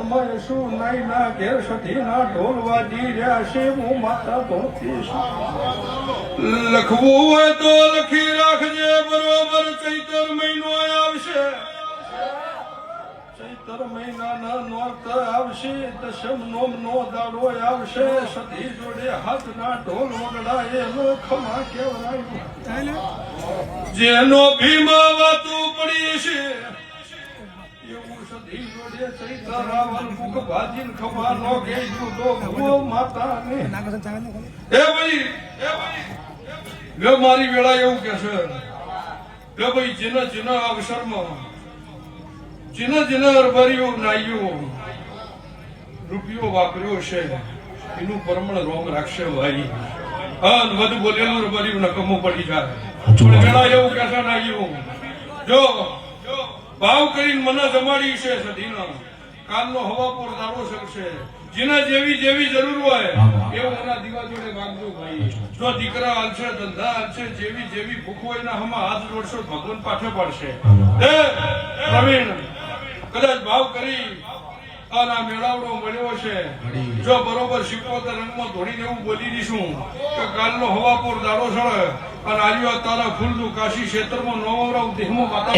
સમય શું નાઈ ના ઘેર સધી ના ઢોલ વાજી રહ્યા છે હું માતા ધોતી લખવું હોય તો લખી રાખજે બરોબર ચૈતર મહિનો આવશે. ચૈતર મહિનાના નોરત આવશે દશમ નોમ નો દાડો આવશે સધી જોડે હાથના ઢોલ વગડા એનો ખમા કેવરાય. જેનો ભીમા વાતું પડી છે મારી વેળા એવું કે છે ભાઈ જેના જેના અવસરમાં જેના જેના અરબારીઓ નાઈઓ રૂપિયો વાપર્યો છે એનું પરમણ રોમ રાખશે ભાઈ. હા વધુ બોલેલું અરબારીઓ નકમો પડી જાય. વેળા એવું કે નાયું જો જો. ભાવ કરીને મને જમાડી છે સધીનો. કાલનો હવાપોર દાડો શકશે. જેના જેવી જેવી જરૂર હોય એવું એના દીવા જોડે માંગજો ભાઈ. જો દીકરા હાલશે ધંધા હાલશે જેવી જેવી ભૂખ હોય ને હમણાં હાથ જોડશો ભગવાન પાછો પડશે. પ્રવીણ કદાચ ભાવ કરી મેળાવડો મળ્યો છે. જો બરોબર શિકોતર રંગમાં ધોડીને જેવું બોલી દઈશું કે કાલનો હવાપોર દાડો સળે અને આવ્યો તારા ફૂલનું કાશી ક્ષેત્રમાં નવરાવ દેહમાં માતા